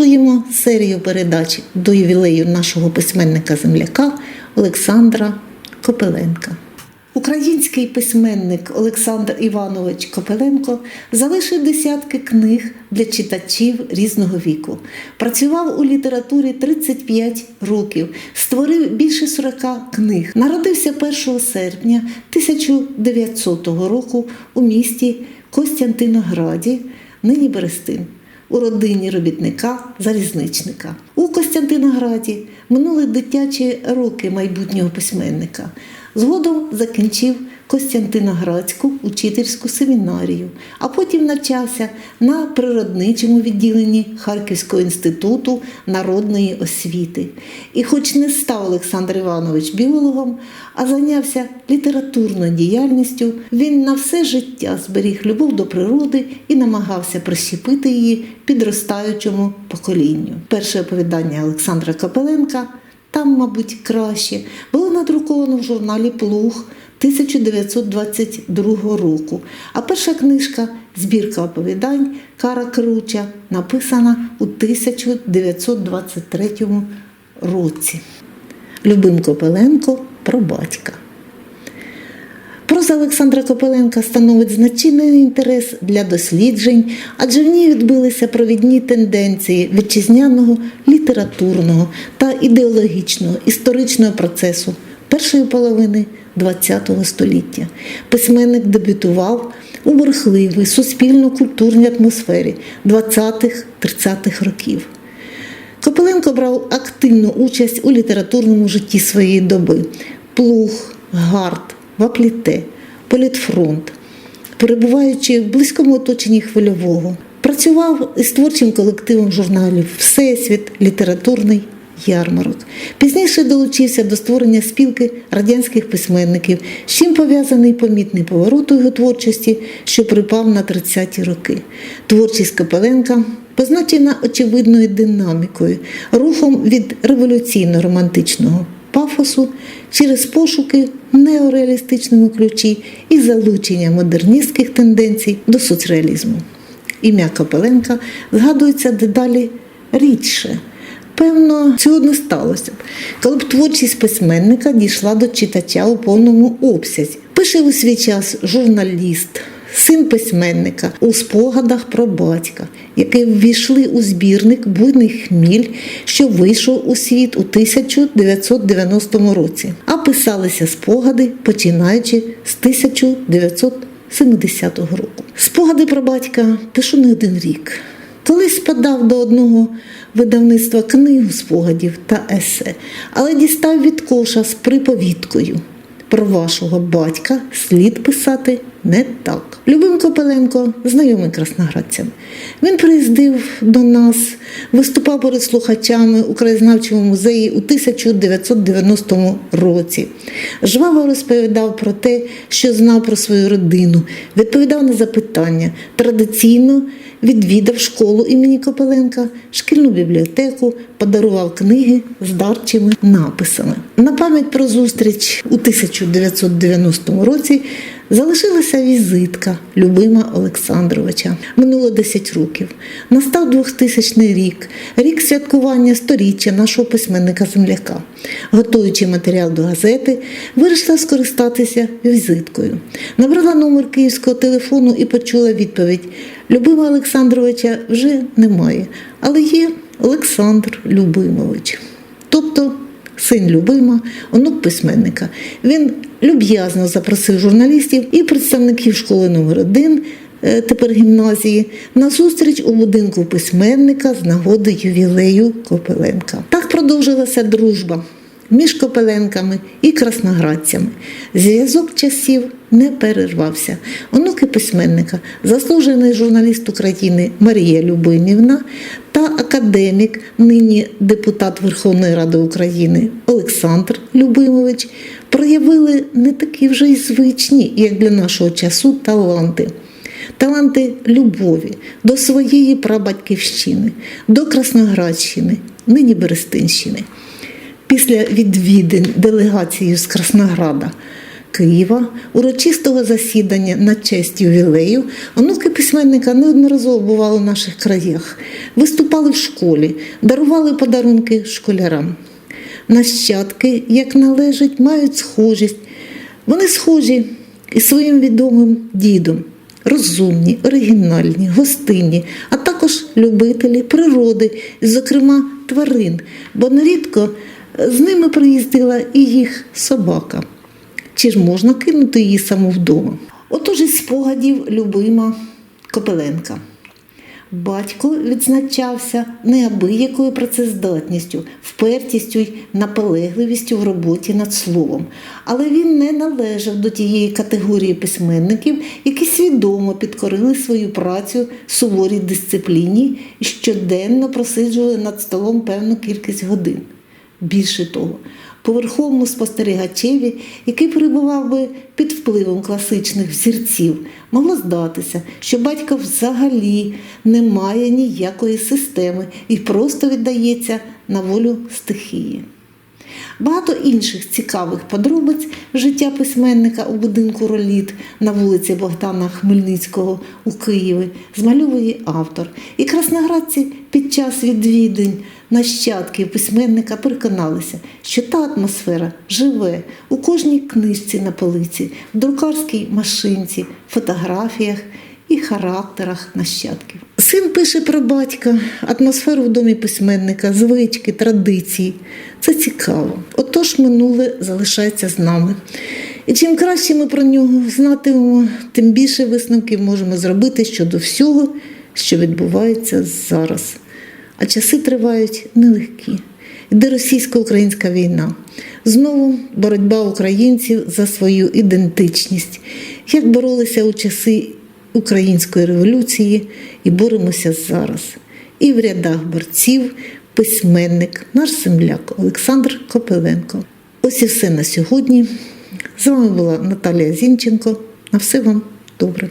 Продовжуємо серію передач до ювілею нашого письменника-земляка Олександра Копеленка. Український письменник Олександр Іванович Копеленко залишив десятки книг для читачів різного віку. Працював у літературі 35 років, створив більше 40 книг. Народився 1 серпня 1900 року у місті Костянтинограді, нині Берестин у родині робітника залізничника. У Костянтинограді минули дитячі роки майбутнього письменника. Згодом закінчив Костянтиноградську учительську семінарію, а потім навчався на природничому відділенні Харківського інституту народної освіти. І, хоч не став Олександр Іванович біологом, а зайнявся літературною діяльністю, він на все життя зберіг любов до природи і намагався прищепити її підростаючому поколінню. Перше оповідання Олександра Капеленка там, мабуть, краще, було надруковано в журналі Плуг 1922 року. А перша книжка збірка оповідань Кара Круча написана у 1923 році. Любим Копеленко про батька. Проза Олександра Копеленка становить значний інтерес для досліджень, адже в ній відбилися провідні тенденції вітчизняного літературного та ідеологічного історичного процесу першої половини ХХ століття. Письменник дебютував у бурхливій суспільно-культурній атмосфері 20-30-х років. Копеленко брав активну участь у літературному житті своєї доби: плуг, гард, вапліте, політфронт, перебуваючи в близькому оточенні хвильового. Працював із творчим колективом журналів Всесвіт, літературний ярмарок. Пізніше долучився до створення спілки радянських письменників, з чим пов'язаний помітний поворот у його творчості, що припав на 30-ті роки. Творчість Капеленка позначена очевидною динамікою, рухом від революційно-романтичного пафосу через пошуки в неореалістичному ключі і залучення модерністських тенденцій до соцреалізму. Ім'я Капеленка згадується дедалі рідше. Певно, цього не сталося б, коли б творчість письменника дійшла до читача у повному обсязі. Пише у свій час журналіст, син письменника у спогадах про батька, які ввійшли у збірник Буйний хміль, що вийшов у світ у 1990 році, а писалися спогади, починаючи з 1970 року. Спогади про батька пишу не один рік. Колись подав до одного видавництва книгу спогадів та есе, але дістав від коша з приповідкою. Про вашого батька слід писати не так. Любим Копеленко знайомий красноградцям. Він приїздив до нас, виступав перед слухачами у краєзнавчому музеї у 1990 році. Жваво розповідав про те, що знав про свою родину, відповідав на запитання. Традиційно відвідав школу імені Копеленка, шкільну бібліотеку, подарував книги з дарчими написами. На пам'ять про зустріч у 1990 році залишилася візитка Любима Олександровича. Минуло 10 років. Настав 2000 рік, рік святкування сторіччя нашого письменника-земляка. Готуючи матеріал до газети, вирішила скористатися візиткою. Набрала номер київського телефону і почула відповідь: Любима Олександровича вже немає, але є Олександр Любимович. Тобто син Любима, онук письменника. Він люб'язно запросив журналістів і представників школи номер 1 е, тепер гімназії, на зустріч у будинку письменника з нагоди ювілею Копеленка. Так продовжилася дружба між Копеленками і красноградцями. Зв'язок часів не перервався. Онуки письменника, заслужений журналіст України Марія Любимівна та академік, нині депутат Верховної Ради України Олександр Любимович, проявили не такі вже й звичні, як для нашого часу, таланти. Таланти любові до своєї прабатьківщини, до Красноградщини, нині Берестинщини. Після відвідин делегацією з Краснограда Києва, урочистого засідання на честь ювілею, онуки письменника неодноразово бували в наших краях, виступали в школі, дарували подарунки школярам. Нащадки, як належить, мають схожість. Вони схожі із своїм відомим дідом. Розумні, оригінальні, гостинні, а також любителі природи, зокрема тварин, бо нерідко з ними приїздила і їх собака. Чи ж можна кинути її саму вдома? Отож із спогадів любима Копеленка. Батько відзначався неабиякою працездатністю, впертістю й наполегливістю в роботі над словом, але він не належав до тієї категорії письменників, які свідомо підкорили свою працю суворій дисципліні і щоденно просиджували над столом певну кількість годин. Більше того, поверховому спостерігачеві, який перебував би під впливом класичних взірців, могло здатися, що батько взагалі не має ніякої системи і просто віддається на волю стихії. Багато інших цікавих подробиць життя письменника у будинку Роліт на вулиці Богдана Хмельницького у Києві змальовує автор. І красноградці під час відвідин нащадків письменника переконалися, що та атмосфера живе у кожній книжці на полиці, в друкарській машинці, фотографіях і характерах нащадків. Син пише про батька, атмосферу в домі письменника, звички, традиції. Це цікаво. Отож, минуле залишається з нами. І чим краще ми про нього знатимемо, тим більше висновків можемо зробити щодо всього, що відбувається зараз. А часи тривають нелегкі. Йде російсько-українська війна. Знову боротьба українців за свою ідентичність, як боролися у часи української революції і боремося зараз. І в рядах борців письменник, наш земляк Олександр Копиленко. Ось і все на сьогодні. З вами була Наталія Зінченко. На все вам добре.